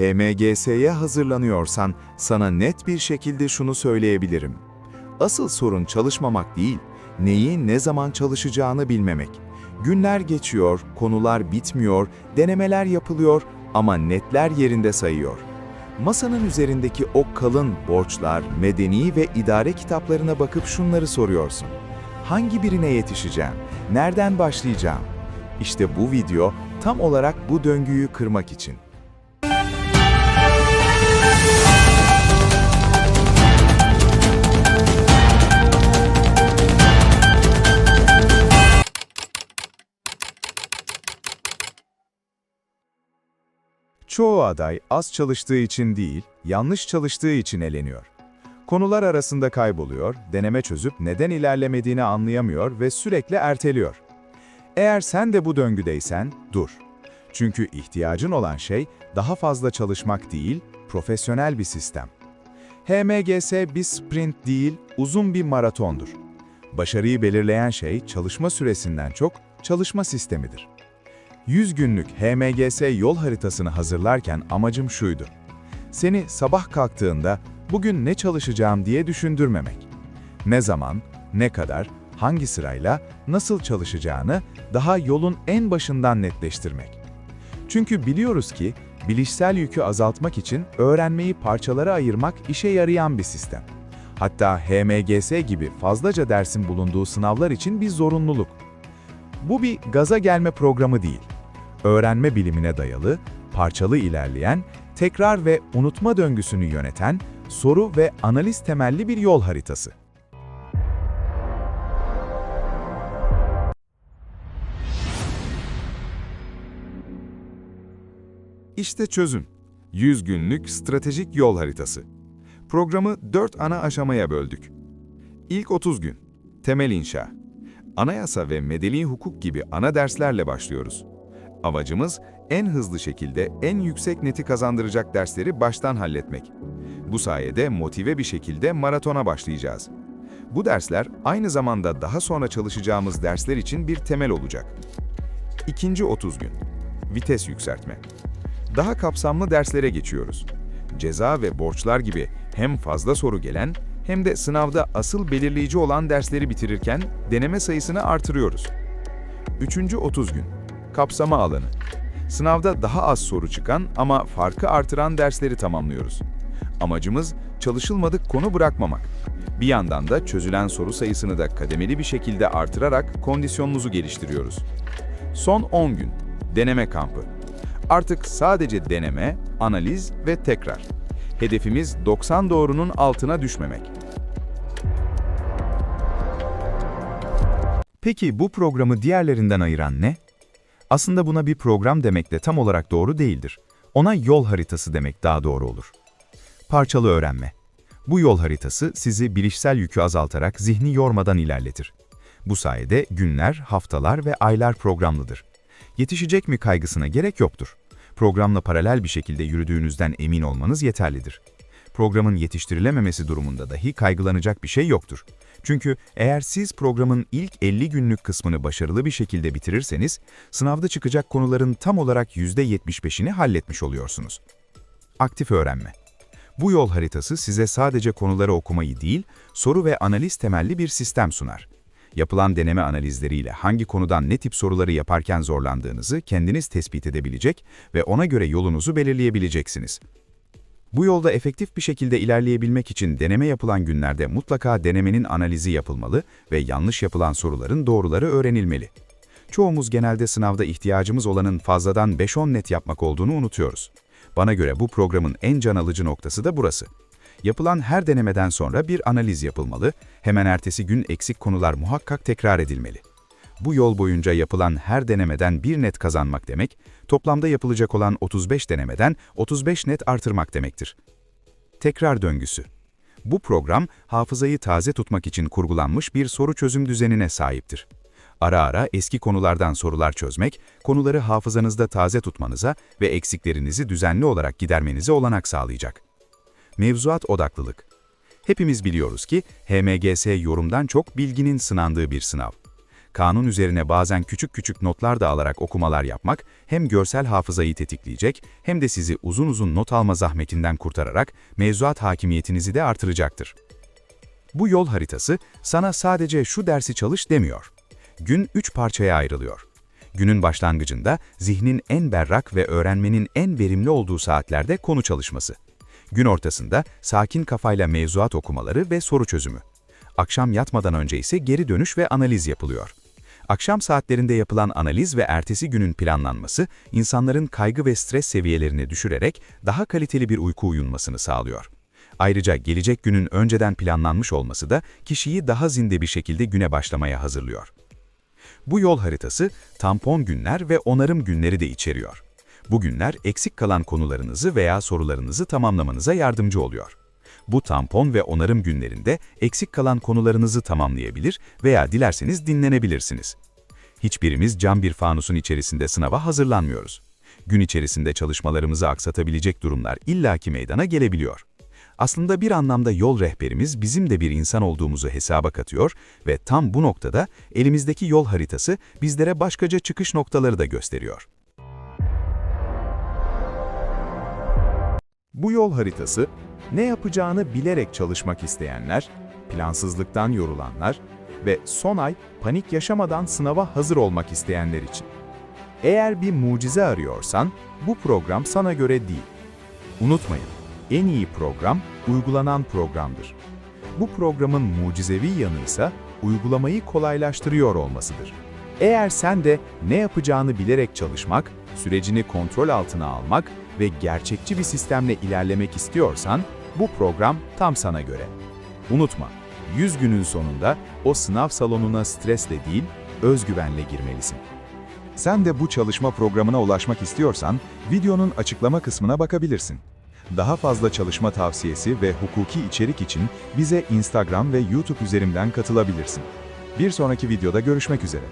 HMGS'ye hazırlanıyorsan sana net bir şekilde şunu söyleyebilirim. Asıl sorun çalışmamak değil, neyi ne zaman çalışacağını bilmemek. Günler geçiyor, konular bitmiyor, denemeler yapılıyor ama netler yerinde sayıyor. Masanın üzerindeki o kalın borçlar, medeni ve idare kitaplarına bakıp şunları soruyorsun. Hangi birine yetişeceğim? Nereden başlayacağım? İşte bu video tam olarak bu döngüyü kırmak için. Çoğu aday az çalıştığı için değil, yanlış çalıştığı için eleniyor. Konular arasında kayboluyor, deneme çözüp neden ilerlemediğini anlayamıyor ve sürekli erteliyor. Eğer sen de bu döngüdeysen, dur. Çünkü ihtiyacın olan şey daha fazla çalışmak değil, profesyonel bir sistem. HMGS bir sprint değil, uzun bir maratondur. Başarıyı belirleyen şey çalışma süresinden çok çalışma sistemidir. 100 günlük HMGS yol haritasını hazırlarken amacım şuydu. Seni sabah kalktığında bugün ne çalışacağım diye düşündürmemek. Ne zaman, ne kadar, hangi sırayla, nasıl çalışacağını daha yolun en başından netleştirmek. Çünkü biliyoruz ki bilişsel yükü azaltmak için öğrenmeyi parçalara ayırmak işe yarayan bir sistem. Hatta HMGS gibi fazlaca dersin bulunduğu sınavlar için bir zorunluluk. Bu bir gaza gelme programı değil. Öğrenme bilimine dayalı, parçalı ilerleyen, tekrar ve unutma döngüsünü yöneten, soru ve analiz temelli bir yol haritası. İşte çözüm. 100 günlük stratejik yol haritası. Programı 4 ana aşamaya böldük. İlk 30 gün. Temel inşa. Anayasa ve medeni hukuk gibi ana derslerle başlıyoruz. Amacımız en hızlı şekilde en yüksek neti kazandıracak dersleri baştan halletmek. Bu sayede motive bir şekilde maratona başlayacağız. Bu dersler aynı zamanda daha sonra çalışacağımız dersler için bir temel olacak. İkinci 30 gün. Vites yükseltme. Daha kapsamlı derslere geçiyoruz. Ceza ve borçlar gibi hem fazla soru gelen hem de sınavda asıl belirleyici olan dersleri bitirirken deneme sayısını artırıyoruz. Üçüncü 30 gün. Kapsama alanı. Sınavda daha az soru çıkan ama farkı artıran dersleri tamamlıyoruz. Amacımız çalışılmadık konu bırakmamak. Bir yandan da çözülen soru sayısını da kademeli bir şekilde artırarak kondisyonumuzu geliştiriyoruz. Son 10 gün. Deneme kampı. Artık sadece deneme, analiz ve tekrar. Hedefimiz 90 doğrunun altına düşmemek. Peki bu programı diğerlerinden ayıran ne? Aslında buna bir program demek de tam olarak doğru değildir. Ona yol haritası demek daha doğru olur. Parçalı öğrenme. Bu yol haritası sizi bilişsel yükü azaltarak zihni yormadan ilerletir. Bu sayede günler, haftalar ve aylar programlıdır. Yetişecek mi kaygısına gerek yoktur. Programla paralel bir şekilde yürüdüğünüzden emin olmanız yeterlidir. Programın yetiştirilememesi durumunda dahi kaygılanacak bir şey yoktur. Çünkü eğer siz programın ilk 50 günlük kısmını başarılı bir şekilde bitirirseniz, sınavda çıkacak konuların tam olarak %75'ini halletmiş oluyorsunuz. Aktif öğrenme. Bu yol haritası size sadece konuları okumayı değil, soru ve analiz temelli bir sistem sunar. Yapılan deneme analizleriyle hangi konudan ne tip soruları yaparken zorlandığınızı kendiniz tespit edebilecek ve ona göre yolunuzu belirleyebileceksiniz. Bu yolda efektif bir şekilde ilerleyebilmek için deneme yapılan günlerde mutlaka denemenin analizi yapılmalı ve yanlış yapılan soruların doğruları öğrenilmeli. Çoğumuz genelde sınavda ihtiyacımız olanın fazladan 5-10 net yapmak olduğunu unutuyoruz. Bana göre bu programın en can alıcı noktası da burası. Yapılan her denemeden sonra bir analiz yapılmalı, hemen ertesi gün eksik konular muhakkak tekrar edilmeli. Bu yol boyunca yapılan her denemeden bir net kazanmak demek, toplamda yapılacak olan 35 denemeden 35 net artırmak demektir. Tekrar döngüsü. Bu program, hafızayı taze tutmak için kurgulanmış bir soru çözüm düzenine sahiptir. Ara ara eski konulardan sorular çözmek, konuları hafızanızda taze tutmanıza ve eksiklerinizi düzenli olarak gidermenize olanak sağlayacak. Mevzuat odaklılık. Hepimiz biliyoruz ki HMGS yorumdan çok bilginin sınandığı bir sınav. Kanun üzerine bazen küçük küçük notlar da alarak okumalar yapmak hem görsel hafızayı tetikleyecek hem de sizi uzun uzun not alma zahmetinden kurtararak mevzuat hakimiyetinizi de artıracaktır. Bu yol haritası sana sadece şu dersi çalış demiyor. Gün üç parçaya ayrılıyor. Günün başlangıcında zihnin en berrak ve öğrenmenin en verimli olduğu saatlerde konu çalışması. Gün ortasında sakin kafayla mevzuat okumaları ve soru çözümü. Akşam yatmadan önce ise geri dönüş ve analiz yapılıyor. Akşam saatlerinde yapılan analiz ve ertesi günün planlanması, insanların kaygı ve stres seviyelerini düşürerek daha kaliteli bir uyku uyunmasını sağlıyor. Ayrıca gelecek günün önceden planlanmış olması da kişiyi daha zinde bir şekilde güne başlamaya hazırlıyor. Bu yol haritası tampon günler ve onarım günleri de içeriyor. Bu günler eksik kalan konularınızı veya sorularınızı tamamlamanıza yardımcı oluyor. Bu tampon ve onarım günlerinde eksik kalan konularınızı tamamlayabilir veya dilerseniz dinlenebilirsiniz. Hiçbirimiz cam bir fanusun içerisinde sınava hazırlanmıyoruz. Gün içerisinde çalışmalarımızı aksatabilecek durumlar illaki meydana gelebiliyor. Aslında bir anlamda yol rehberimiz bizim de bir insan olduğumuzu hesaba katıyor ve tam bu noktada elimizdeki yol haritası bizlere başkaca çıkış noktaları da gösteriyor. Bu yol haritası, ne yapacağını bilerek çalışmak isteyenler, plansızlıktan yorulanlar ve son ay panik yaşamadan sınava hazır olmak isteyenler için. Eğer bir mucize arıyorsan, bu program sana göre değil. Unutmayın, en iyi program, uygulanan programdır. Bu programın mucizevi yanı ise uygulamayı kolaylaştırıyor olmasıdır. Eğer sen de ne yapacağını bilerek çalışmak, sürecini kontrol altına almak ve gerçekçi bir sistemle ilerlemek istiyorsan, bu program tam sana göre. Unutma, 100 günün sonunda o sınav salonuna stresle değil, özgüvenle girmelisin. Sen de bu çalışma programına ulaşmak istiyorsan, videonun açıklama kısmına bakabilirsin. Daha fazla çalışma tavsiyesi ve hukuki içerik için bize Instagram ve YouTube üzerinden katılabilirsin. Bir sonraki videoda görüşmek üzere.